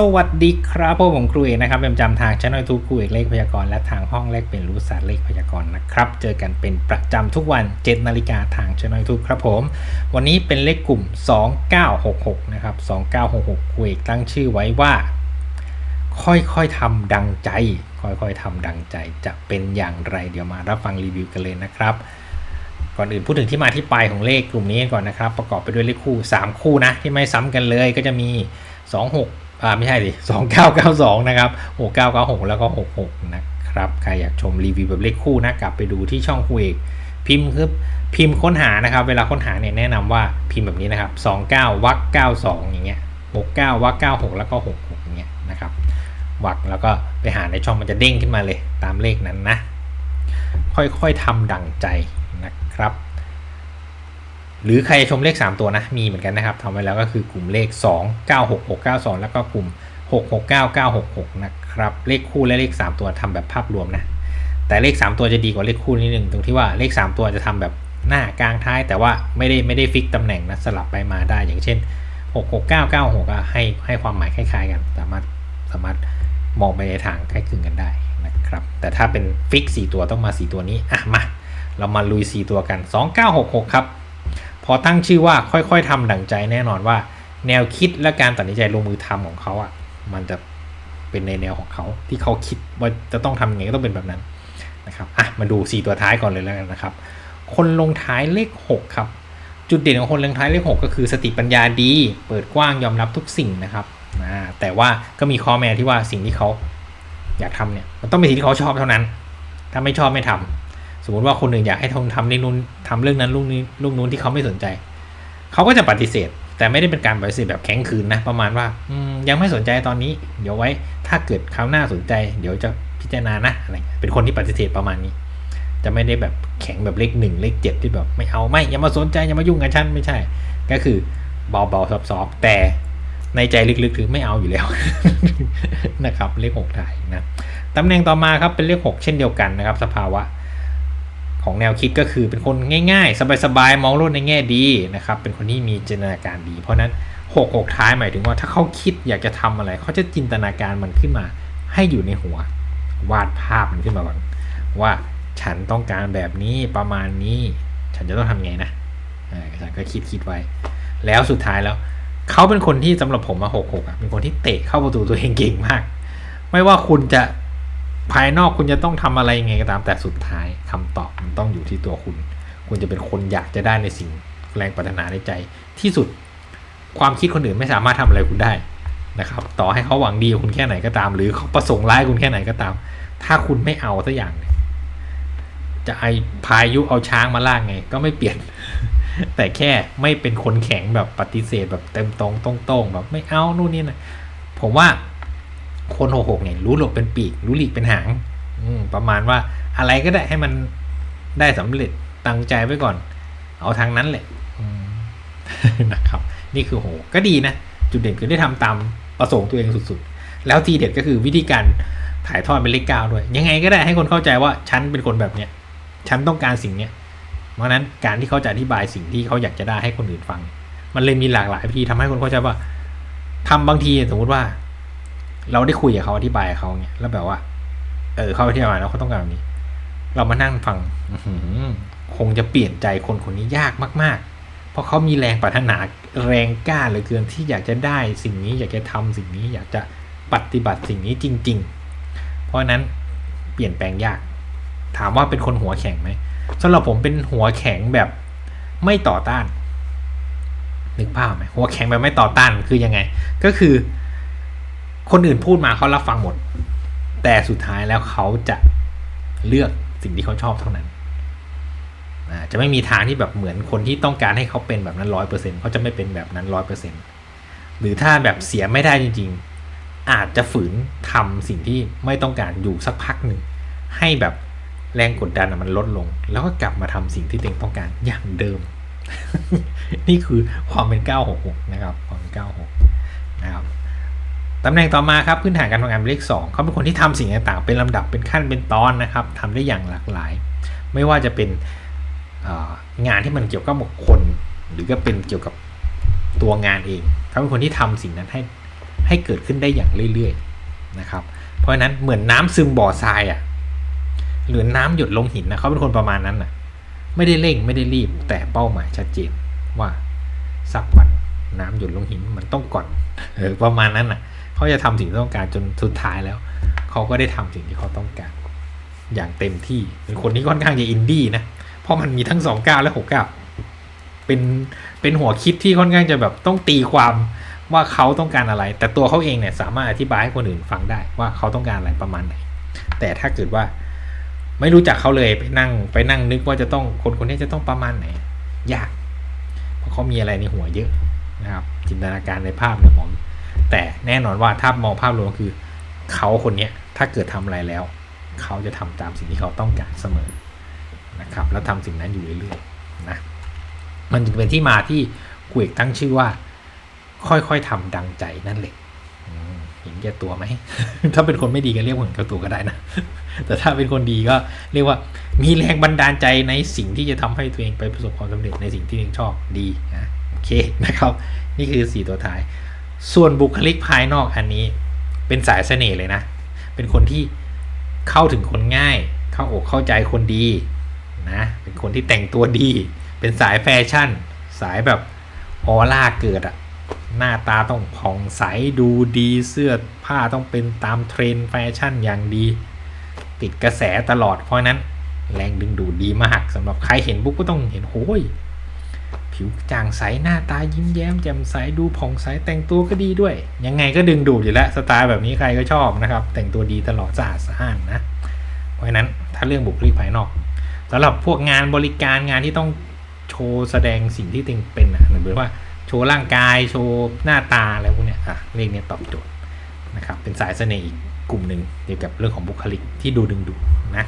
สวัสดีครับพวกผมครูเอกนะครับประจำทางช่องทูครูเอกเลขพยากรณ์และทางห้องเลขเป็นรู้ศาสตร์เลขพยากรณ์นะครับ เจอกันเป็นประจำทุกวัน7นาฬิกาทางช่องทูครับผม วันนี้เป็นเลขกลุ่ม 2966 นะครับ 2966ครูเอกตั้งชื่อไว้ว่า ค่อยๆทำดังใจ ค่อยๆทำดังใจจะเป็นอย่างไรเดี๋ยวมารับฟังรีวิวกันเลยนะครับ ก่อนอื่นพูดถึงที่มาที่ไปของเลขกลุ่มนี้ก่อนนะครับ ประกอบไปด้วยเลขคู่ 3 คู่นะที่ไม่ซ้ำกันเลยก็จะมี 26 อ่าไม่ใช่ดิ2992 นะครับ6996 แล้วก็ 66 นะครับ ใครอยากชมรีวิวแบบเลขคู่นะ กลับไปดูที่ช่องคู่เอกพิมพ์คือพิมพ์ค้นหานะครับ เวลาค้นหาเนี่ยแนะนำว่าพิมพ์แบบนี้นะครับ 29วัก92 อย่างเงี้ย 69วัก96 แล้วก็ 66 อย่างเงี้ยนะครับวักแล้วก็ไปหาในช่องมันจะเด้งขึ้นมาเลยตามเลขนั้นนะ ค่อยๆทำดังใจนะครับ หรือใครชมเลข 3 ตัวนะ มีเหมือนกันนะครับทำไว้แล้วก็คือกลุ่มเลข 2 9 6 6 9 2 แล้วก็กลุ่ม 6 6 9 9 6 6 นะครับ เลขคู่และเลข 3 ตัวทำแบบภาพรวมนะ แต่เลข 3 ตัวจะดีกว่าเลขคู่นิดนึงตรงที่ว่าเลข 3 ตัวจะทำแบบหน้ากลางท้าย แต่ว่าไม่ได้ไม่ได้ฟิกตำแหน่งนะสลับไปมาได้อย่างเช่น 6 6 9 9 6อะให้ให้ความหมายคล้ายๆ กัน สามารถสามารถมองไปในทางใกล้คลึงกันได้นะครับ แต่ถ้าเป็นฟิก 4 ตัวต้องมา 4 ตัวนี้อะมาเรามาลุย 4 ตัวกัน 2966 ครับ พอตั้งชื่อว่าค่อยๆทำดั่งใจแน่นอนว่า แนวคิดและการตัดสินใจลงมือทำของเขาอะ มันจะเป็นในแนวของเขาที่เขาคิดว่าจะต้องทำยังไงก็ต้องเป็นแบบนั้นนะครับอะมาดู 4 ตัวท้ายก่อนเลยแล้วกันนะครับ คนลงท้ายเลข 6 ครับจุดเด่นของคนลงท้ายเลข6ก็คือสติปัญญาดี เปิดกว้างยอมรับทุกสิ่งนะครับแต่ว่าก็มีข้อแม้ที่ว่าสิ่งที่เขาอยากทำเนี่ยมันต้องเป็นสิ่งที่เขาชอบเท่านั้น ถ้าไม่ชอบไม่ทำ สมมติว่าคนหนึ่งอยากให้ทำทำในนู้นทำเรื่องนั้นลูกนี้ลูกนู้นที่เขาไม่สนใจ เขาก็จะปฏิเสธ แต่ไม่ได้เป็นการปฏิเสธแบบแข็งขืนนะ ประมาณว่าอืยังไม่สนใจตอนนี้ เดี๋ยวไว้ถ้าเกิดคราวหน้าสนใจ เดี๋ยวจะพิจารณานะอะไรเป็นคนที่ปฏิเสธประมาณนี้ จะไม่ได้แบบแข็งแบบเลขหนึ่งเลขเจ็ดที่แบบไม่เอาไม่อย่ามาสนใจอย่ามายุ่งกับฉันไม่ใช่ ก็คือเบาๆซอฟๆแต่ในใจลึกๆคือไม่เอาอยู่แล้วนะครับเลขหกไทยนะตำแหน่งต่อมาครับเป็นเลขหกเช่นเดียวกันนะครับ สภาวะ ของแนวคิดก็คือเป็นคนง่ายๆ สบายๆ มองโลกในแง่ดีนะครับ เป็นคนที่มีจินตนาการดี เพราะนั้นหกหกท้ายหมายถึงว่าถ้าเขาคิดอยากจะทำอะไร เขาจะจินตนาการมันขึ้นมา ให้อยู่ในหัว วาดภาพมันขึ้นมาก่อนว่าฉันต้องการแบบนี้ประมาณนี้ ฉันจะต้องทำไงนะอ่าฉันก็คิดคิดไว้ แล้วสุดท้ายแล้ว เขาเป็นคนที่สำหรับผมมาหกหกอะเป็นคนที่เตะเข้าประตูตัวเองเก่งมาก ไม่ว่าคุณจะ ภายนอกคุณจะต้องทำอะไรยังไงก็ตามแต่สุดท้ายคำตอบมันต้องอยู่ที่ตัวคุณ คุณจะเป็นคนอยากจะได้ในสิ่งแรงปรารถนาในใจ ที่สุดความคิดคนอื่นไม่สามารถทำอะไรคุณได้นะครับ ต่อให้เขาหวังดีกับคุณแค่ไหนก็ตาม หรือเขาประสงค์ร้ายคุณแค่ไหนก็ตาม ถ้าคุณไม่เอาสักอย่างจะไอพายุเอาช้างมาลากไง ก็ไม่เปลี่ยน แต่แค่ไม่เป็นคนแข็งแบบปฏิเสธแบบเต็มตรงตรงๆแบบไม่เอานู่นนี่นะผมว่า คนหกหกเนี่ยรู้หลบเป็นปีก รู้หลีกเป็นหางประมาณว่าอะไรก็ได้ให้มันได้สำเร็จตั้งใจไว้ก่อน เอาทางนั้นแหละนะครับ นี่คือโหก็ดีนะ จุดเด่นคือได้ทำตามประสงค์ตัวเองสุดๆ แล้วทีเด็ดก็คือวิธีการถ่ายทอดเป็นเลขเก้าด้วย ยังไงก็ได้ให้คนเข้าใจว่าฉันเป็นคนแบบเนี้ยฉันต้องการสิ่งเนี้ยเพราะนั้นการที่เขาจะอธิบายสิ่งที่เขาอยากจะได้ให้คนอื่นฟัง มันเลยมีหลากหลายวิธีทำให้คนเข้าใจว่าทำบางทีสมมติว่า เราได้คุยกับเขาอธิบายเขาเนี่ยแล้วแบบว่า เออเขาอธิบายแล้วเขาต้องการแบบนี้ เรามานั่งฟังอืคงจะเปลี่ยนใจคนคนนี้ยากมาก ๆ เพราะเขามีแรงปรารถนาแรงกล้าเหลือเกินที่อยากจะได้สิ่งนี้ อยากจะทำสิ่งนี้ อยากจะปฏิบัติสิ่งนี้จริง ๆ เพราะนั้นเปลี่ยนแปลงยาก ถามว่าเป็นคนหัวแข็งไหมสำหรับผมเป็นหัวแข็งแบบไม่ต่อต้านนึกภาพไหมหัวแข็งแบบไม่ต่อต้านคือยังไง ก็คือ คนอื่นพูดมาเขารับฟังหมด แต่สุดท้ายแล้วเขาจะเลือกสิ่งที่เขาชอบเท่านั้นจะไม่มีทางที่แบบเหมือนคนที่ต้องการให้เขาเป็นแบบนั้นร้อยเปอร์เซ็นต์เขาจะไม่เป็นแบบนั้นร้อยเปอร์เซ็นต์หรือถ้าแบบเสียไม่ได้จริง ๆ อาจจะฝืนทำสิ่งที่ไม่ต้องการอยู่สักพักหนึ่งให้แบบแรงกดดันมันลดลง แล้วก็กลับมาทำสิ่งที่ตัวเองต้องการอย่างเดิม นี่คือความเป็น 966นะครับ ความเป็น 96 นะครับ ตำแหน่งต่อมาครับพื้นฐานการทำงานเป็นเลข2เขาเป็นคนที่ทำสิ่งต่างๆ เป็นลำดับเป็นขั้นเป็นตอนนะครับทำได้อย่างหลากหลาย ไม่ว่าจะเป็นงานที่มันเกี่ยวกับบุคคล หรือก็เป็นเกี่ยวกับตัวงานเองเขาเป็นคนที่ทำสิ่งนั้นให้ให้เกิดขึ้นได้อย่างเรื่อยๆนะครับ เพราะฉะนั้นเหมือนน้ำซึมบ่อทรายอะ่ะหรือน้ำหยดลงหินนะเขาเป็นคนประมาณนั้นอะไม่ได้เร่งไม่ได้รีบแต่เป้าหมายชัดเจนว่าสักวันน้ำหยดลงหินมันต้องก่อนเออประมาณนั้นอะ เขาจะทำสิ่งที่ต้องการจนสุดท้ายแล้ว เขาก็ได้ทำสิ่งที่เขาต้องการ อย่างเต็มที่เป็นคนที่ค่อนข้างจะอินดี้นะเพราะมันมีทั้งสองก้าวและหกก้าวเป็นเป็นหัวคิดที่ค่อนข้างจะแบบต้องตีความว่าเขาต้องการอะไร แต่ตัวเขาเองเนี่ยสามารถอธิบายให้คนอื่นฟังได้ว่าเขาต้องการอะไรประมาณไหน แต่ถ้าเกิดว่าไม่รู้จักเขาเลยไปนั่งไปนั่งนึกว่าจะต้องคนคนนี้จะต้องประมาณไหน ยาก เพราะเขามีอะไรในหัวเยอะนะครับ จินตนาการในภาพในหัว แต่แน่นอนว่าถ้ามองภาพรวมคือเขาคนเนี้ยถ้าเกิดทำอะไรแล้ว เขาจะทำตามสิ่งที่เขาต้องการเสมอนะครับแล้วทำสิ่งนั้นอยู่เรื่อยๆนะมันจึงเป็นที่มาที่กุยกตั้งชื่อว่า ค่อยๆทำดังใจนั่นแหละเห็นแก่ตัวไหม ถ้าเป็นคนไม่ดีก็เรียกว่าเห็นแก่ตัวก็ได้นะ แต่ถ้าเป็นคนดีก็เรียกว่ามีแรงบันดาลใจในสิ่งที่จะทำให้ตัวเองไปประสบความสำเร็จในสิ่งที่ตัวเองชอบดีนะโอเคนะครับ นี่คือสี่ตัวท้าย ส่วนบุคลิกภายนอกอันนี้ เป็นสายเสน่ห์เลยนะ เป็นคนที่เข้าถึงคนง่าย เข้าอกเข้าใจคนดีนะ เป็นคนที่แต่งตัวดี เป็นสายแฟชั่น สายแบบออร่าเกิดอะหน้าตาต้องผ่องใสดูดีเสื้อผ้าต้องเป็นตามเทรนแฟชั่นอย่างดี ติดกระแสตลอดเพราะนั้น แรงดึงดูดดีมากสำหรับใครเห็นปุ๊บก็ต้องเห็นโอ้ย ผิวจางใสหน้าตายิ้มแย้มแจ่มใสดูผ่องใสแต่งตัวก็ดีด้วย ยังไงก็ดึงดูดอยู่แล้วสไตล์แบบนี้ใครก็ชอบนะครับ แต่งตัวดีตลอดสะอาดสะอ้านนะ เพราะฉะนั้นถ้าเรื่องบุคลิกภายนอกสำหรับพวกงานบริการงานที่ต้องโชว์แสดงสิ่งที่ตัวเองเป็นอะหรือว่าโชว์ร่างกายโชว์หน้าตาอะไรพวกเนี้ยอะเลขเนี้ตอบโจทย์นะครับเป็นสายเสน่ห์อีกกลุ่มหนึ่งเกี่ยวกับเรื่องของบุคลิกที่ดูดึงดูดนะ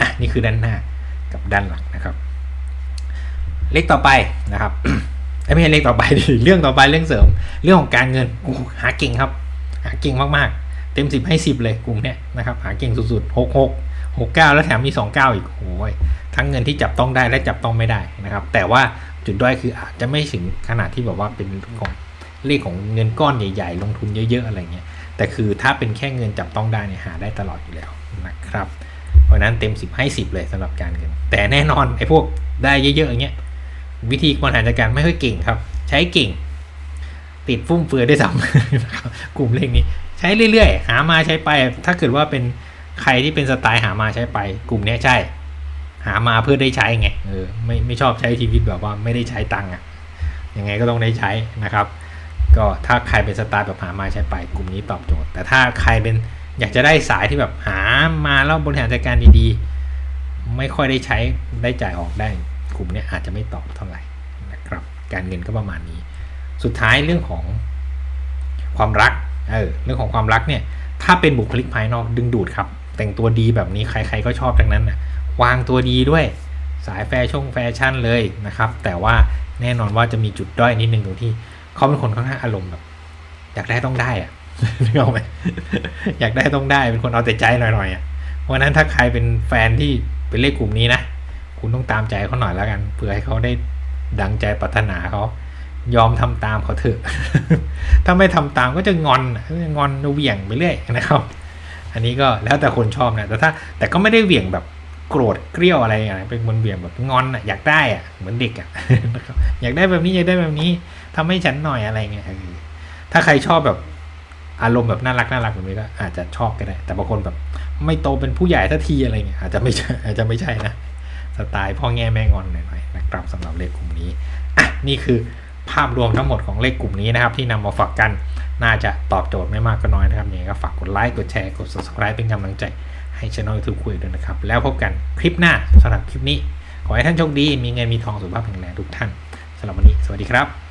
อะนี่คือด้านหน้ากับด้านหลังนะครับ เลขต่อไปนะครับเอ้ยไม่ใช่เลขต่อไปดิเรื่องต่อไปเรื่องเสริม เรื่องของการเงินหาเก่งครับ หาเก่งมากๆ เต็มสิบให้สิบเลยกลุ่มเนี้ยนะครับหาเก่งสุดๆหกหกหกเก้าแล้วแถมมีสองเก้าอีกโอ้ยทั้งเงินที่จับต้องได้และจับต้องไม่ได้นะครับ แต่ว่าจุดด้อยคืออาจจะไม่ถึงขนาดที่แบบว่าเป็นของเลขของเงินก้อนใหญ่ ๆ ลงทุนเยอะๆอะไรเงี้ยแต่คือถ้าเป็นแค่เงินจับต้องได้เนี่ยหาได้ตลอดอยู่แล้วนะครับ เพราะนั้นเต็ม 10 ให้ 10 เลยสำหรับการเงินแต่แน่นอนไอ้พวกได้เยอะๆอย่างเงี้ย วิธีบริหารจัดการไม่ค่อยเก่งครับ ใช้เก่ง ติดฟุ่มเฟือยได้วยซ้ำกลุ่มเลขนี้ ใช้เรื่อยๆ หามาใช้ไป ถ้าเกิดว่าเป็นใครที่เป็นสไตล์หามาใช้ไป กลุ่มเนี้ยใช่ หามาเพื่อได้ใช้ไงเออไม่ไม่ชอบใช้ชีวิตแบบว่าไม่ได้ใช้ตังค์อะยังไงก็ต้องได้ใช้นะครับ ก็ถ้าใครเป็นสไตล์แบบหามาใช้ไป กลุ่มนี้ตอบโจทย์ แต่ถ้าใครเป็นอยากจะได้สายที่แบบหามาแล้วบริหารจัดการดีๆ ไม่ค่อยได้ใช้ได้จ่ายออกได้ กลุ่มเนี้ยอาจจะไม่ตอบเท่าไหร่นะครับการเงินก็ประมาณนี้ สุดท้ายเรื่องของความรักเออเรื่องของความรักเนี่ยถ้าเป็นบุคลิกภายนอกดึงดูดครับ แต่งตัวดีแบบนี้ใคร ๆ ก็ชอบทั้งนั้นนะวางตัวดีด้วยสายแฟชั่นแฟชั่นเลยนะครับ แต่ว่าแน่นอนว่าจะมีจุดด้อยนิดนึงตรงที่เขาเป็นคนค่อนข้างอารมณ์แบบอยากได้ต้องได้อะนึกออกไหมอยากได้ต้องได้เป็นคนเอาแต่ใจหน่อยๆอะเพราะฉะนั้นถ้าใครเป็นแฟนที่เป็นเลขกลุ่มนี้นะ คุณต้องตามใจเขาหน่อยแล้วกันเพื่อให้เขาได้ดังใจปรารถนาเขายอมทำตามเขาเถอะ ถ้าไม่ทำตามก็จะงอนงอนเหวี่ยงไปเรื่อยนะครับ อันนี้ก็แล้วแต่คนชอบนะแต่ถ้าแต่ก็ไม่ได้เหวี่ยงแบบโกรธเกรี้ยวอะไรอย่างเงี้ยเป็นคนเหวี่ยงแบบงอนอะอยากได้อะเหมือนเด็กอะอยากได้แบบนี้อยากได้แบบนี้ทำให้ฉันหน่อยอะไรเงี้ยถ้าใครชอบแบบอารมณ์แบบน่ารักน่ารักแบบนี้ก็อาจจะชอบก็ได้ แต่บางคนแบบไม่โตเป็นผู้ใหญ่ทันทีอะไรเงี้ยอาจจะไม่ใช่อาจจะไม่ใช่นะ สไตล์พ่อแง่แม่งอนหน่อยๆนะครับสำหรับเลขกลุ่มนี้อะนี่คือภาพรวมทั้งหมดของเลขกลุ่มนี้นะครับ ที่นำมาฝากกันน่าจะตอบโจทย์ไม่มากก็น้อยนะครับยังไงก็ฝากกดไลค์กดแชร์กด subscribe เป็นกำลังใจให้ช่องยูทูบคุยด้วยนะครับ แล้วพบกันคลิปหน้าสำหรับคลิปนี้ ขอให้ท่านโชคดี มีเงินมีทองสุขภาพแข็งแรงทุกท่านสำหรับวันนี้ สวัสดีครับ